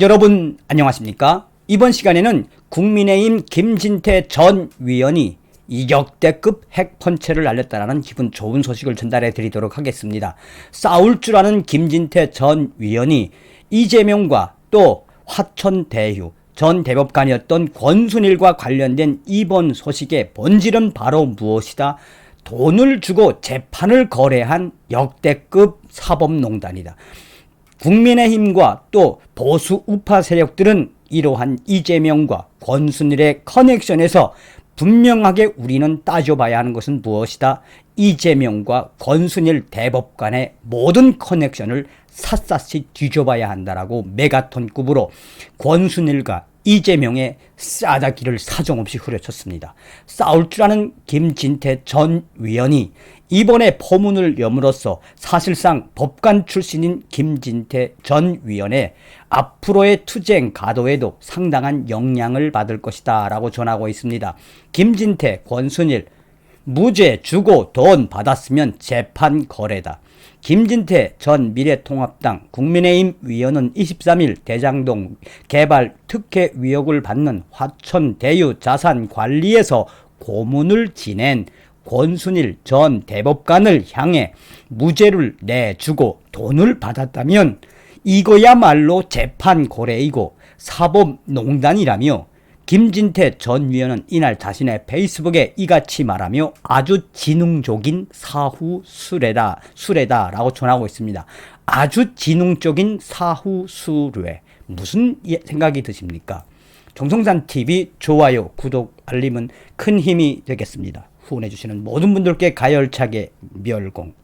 여러분 안녕하십니까? 이번 시간에는 국민의힘 김진태 전 위원이 이 역대급 핵펀체를 날렸다라는 기분 좋은 소식을 전달해 드리도록 하겠습니다. 싸울 줄 아는 김진태 전 위원이 이재명과 또 화천대유 전 대법관이었던 권순일과 관련된 이번 소식의 본질은 바로 무엇이다? 돈을 주고 재판을 거래한 역대급 사법농단이다. 국민의힘과 또 보수 우파 세력들은 이러한 이재명과 권순일의 커넥션에서 분명하게 우리는 따져봐야 하는 것은 무엇이다? 이재명과 권순일 대법관의 모든 커넥션을 샅샅이 뒤져봐야 한다라고 메가톤급으로 권순일과 이재명의 싸다기를 사정없이 후려쳤습니다. 싸울 줄 아는 김진태 전 위원이 이번에 포문을 여므로써 사실상 법관 출신인 김진태 전 위원의 앞으로의 투쟁 가도에도 상당한 영향을 받을 것이다 라고 전하고 있습니다. 김진태, 권순일, 무죄 주고 돈 받았으면 재판 거래다. 김진태 전 미래통합당 국민의힘 위원은 23일 대장동 개발 특혜 의혹을 받는 화천 대유 자산 관리에서 고문을 지낸 권순일 전 대법관을 향해 무죄를 내주고 돈을 받았다면 이거야말로 재판 고래이고 사법 농단이라며 김진태 전 위원은 이날 자신의 페이스북에 이같이 말하며 아주 지능적인 사후 수레다, 수레다라고 전하고 있습니다. 아주 지능적인 사후 수레. 무슨 생각이 드십니까? 정성산 TV 좋아요, 구독, 알림은 큰 힘이 되겠습니다. 후원해주시는 모든 분들께 가열차게 멸공.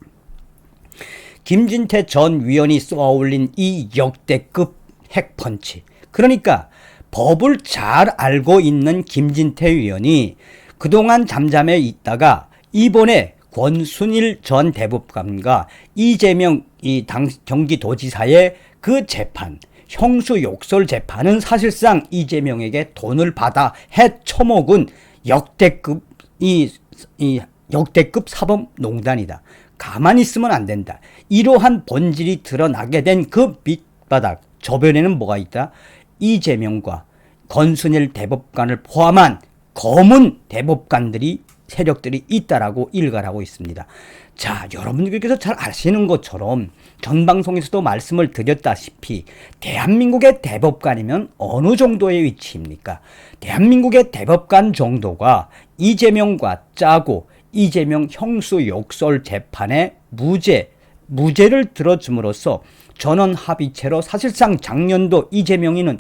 김진태 전 위원이 쏘아올린 이 역대급 핵펀치. 그러니까 법을 잘 알고 있는 김진태 위원이 그동안 잠잠해 있다가 이번에 권순일 전 대법관과 이재명 이 당 경기도지사의 그 재판 형수 욕설 재판은 사실상 이재명에게 돈을 받아 해쳐먹은 역대급 이, 이 역대급 사법 농단이다. 가만히 있으면 안 된다. 이러한 본질이 드러나게 된 그 밑바닥 저변에는 뭐가 있다? 이재명과 권순일 대법관을 포함한 검은 대법관들이 세력들이 있다라고 일갈하고 있습니다. 자, 여러분들께서 잘 아시는 것처럼 전 방송에서도 말씀을 드렸다시피 대한민국의 대법관이면 어느 정도의 위치입니까? 대한민국의 대법관 정도가 이재명과 짜고 이재명 형수 욕설 재판에 무죄, 무죄를 들어줌으로써 전원 합의체로 사실상 작년도 이재명이는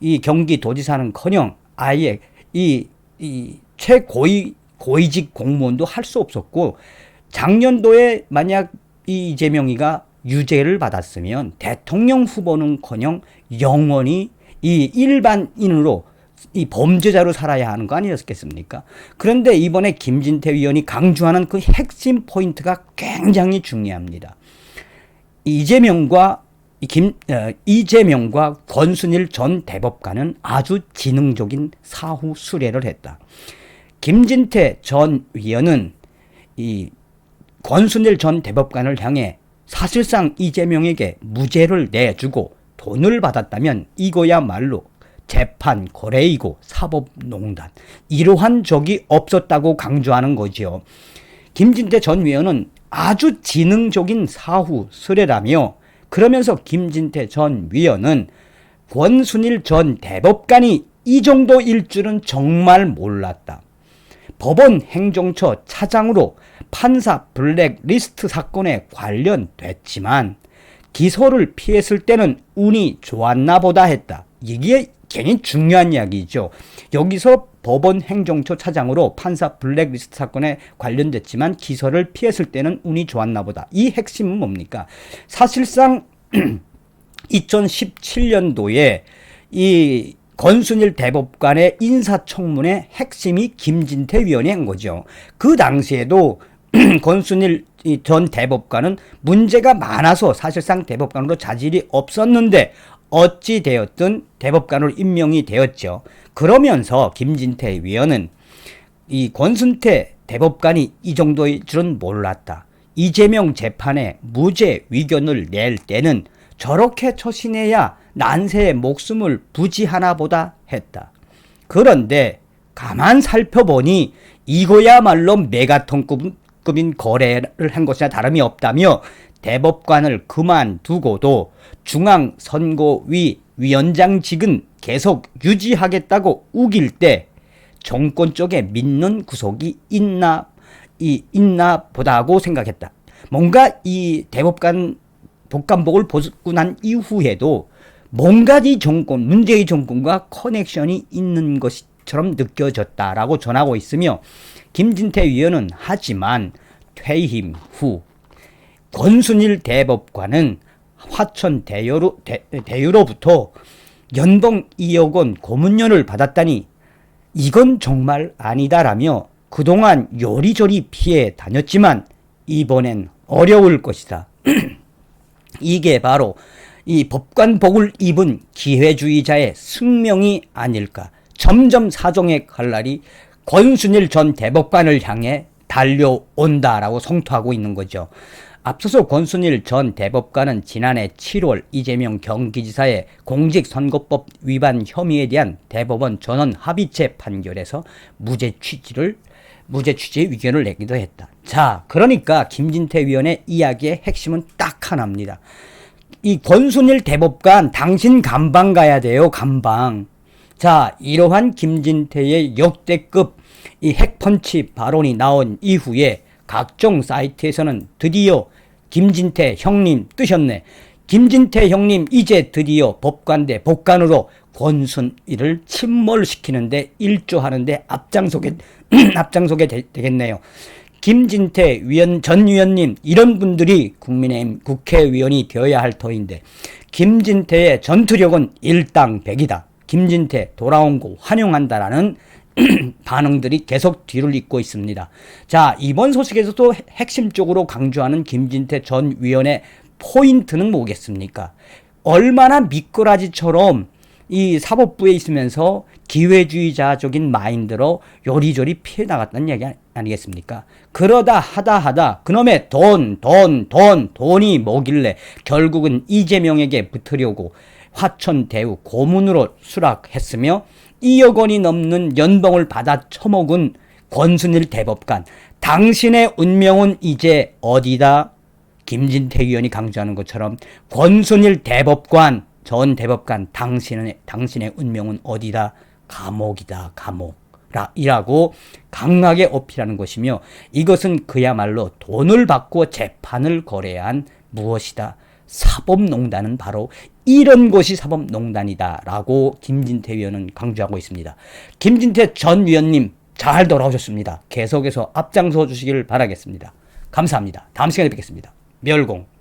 이 경기도지사는커녕 아예 이, 이 최고위 고위직 공무원도 할 수 없었고 작년도에 만약 이 이재명이가 유죄를 받았으면 대통령 후보는커녕 영원히 이 일반인으로 이 범죄자로 살아야 하는 거 아니었겠습니까? 그런데 이번에 김진태 위원이 강조하는 그 핵심 포인트가 굉장히 중요합니다. 이재명과 김, 어, 이재명과 권순일 전 대법관은 아주 지능적인 사후 수레를 했다. 김진태 전 위원은 이 권순일 전 대법관을 향해 사실상 이재명에게 무죄를 내주고 돈을 받았다면 이거야말로 재판 거래이고 사법농단 이러한 적이 없었다고 강조하는 거지요. 김진태 전 위원은 아주 지능적인 사후 수레라며 그러면서 김진태 전 위원은 권순일 전 대법관이 이 정도 일 줄은 정말 몰랐다. 법원 행정처 차장으로 판사 블랙리스트 사건에 관련됐지만 기소를 피했을 때는 운이 좋았나 보다 했다. 이게 굉장히 중요한 이야기죠. 여기서 법원 행정처 차장으로 판사 블랙리스트 사건에 관련됐지만 기소를 피했을 때는 운이 좋았나 보다. 이 핵심은 뭡니까? 사실상 2017년도에 이 권순일 대법관의 인사청문회 핵심이 김진태 위원이 한 거죠. 그 당시에도 권순일 전 대법관은 문제가 많아서 사실상 대법관으로 자질이 없었는데 어찌 되었든 대법관으로 임명이 되었죠. 그러면서 김진태 위원은 이 권순태 대법관이 이 정도일 줄은 몰랐다. 이재명 재판에 무죄 위견을 낼 때는 저렇게 처신해야 난세의 목숨을 부지하나 보다 했다. 그런데 가만 살펴보니 이거야말로 메가톤급인 거래를 한 것이나 다름이 없다며 대법관을 그만두고도 중앙선거위 위원장직은 계속 유지하겠다고 우길 때 정권 쪽에 믿는 구석이 있나 이 있나 보다고 생각했다. 뭔가 이 대법관 복감복을 벗고 난 이후에도 뭔가 이 정권 문재인 정권과 커넥션이 있는 것처럼 느껴졌다라고 전하고 있으며 김진태 위원은 하지만 퇴임 후 권순일 대법관은 화천 대여로, 대, 대유로부터 연봉 2억 원 고문료를 받았다니 이건 정말 아니다라며 그동안 요리조리 피해 다녔지만 이번엔 어려울 것이다. 이게 바로 이 법관복을 입은 기회주의자의 승명이 아닐까. 점점 사정의 칼날이 권순일 전 대법관을 향해 달려온다라고 성토하고 있는 거죠. 앞서서 권순일 전 대법관은 지난해 7월 이재명 경기지사의 공직선거법 위반 혐의에 대한 대법원 전원 합의체 판결에서 무죄 취지를 무죄 취지 의견을 내기도 했다. 자, 그러니까 김진태 위원의 이야기의 핵심은 딱 하나입니다. 이 권순일 대법관 당신 감방 가야 돼요. 감방. 자, 이러한 김진태의 역대급 이 핵펀치 발언이 나온 이후에 각종 사이트에서는 드디어 김진태 형님 뜨셨네. 김진태 형님 이제 드디어 법관대 복관으로 권순일을 침몰시키는데 일조하는데 앞장서게 앞장서게 되, 겠네요 김진태 위원 전 위원님 이런 분들이 국민의힘 국회의원이 되어야 할 터인데 김진태의 전투력은 일당백이다. 김진태 돌아온 거 환영한다라는 반응들이 계속 뒤를 잇고 있습니다. 자, 이번 소식에서도 핵심적으로 강조하는 김진태 전 위원의 포인트는 뭐겠습니까? 얼마나 미꾸라지처럼 이 사법부에 있으면서 기회주의자적인 마인드로 요리조리 피해 나갔다는 얘기 아니겠습니까? 그러다 하다 하다 그놈의 돈, 돈, 돈, 돈이 뭐길래 결국은 이재명에게 붙으려고 화천대유 고문으로 수락했으며 2억 원이 넘는 연봉을 받아 처먹은 권순일 대법관. 당신의 운명은 이제 어디다? 김진태 의원이 강조하는 것처럼 권순일 대법관, 전 대법관, 당신의, 당신의 운명은 어디다? 감옥이다, 감옥. 이라고 강하게 어필하는 것이며 이것은 그야말로 돈을 받고 재판을 거래한 무엇이다. 사법농단은 바로 이런 것이 사법농단이다라고 김진태 위원은 강조하고 있습니다. 김진태 전 위원님 잘 돌아오셨습니다. 계속해서 앞장서 주시기를 바라겠습니다. 감사합니다. 다음 시간에 뵙겠습니다. 멸공.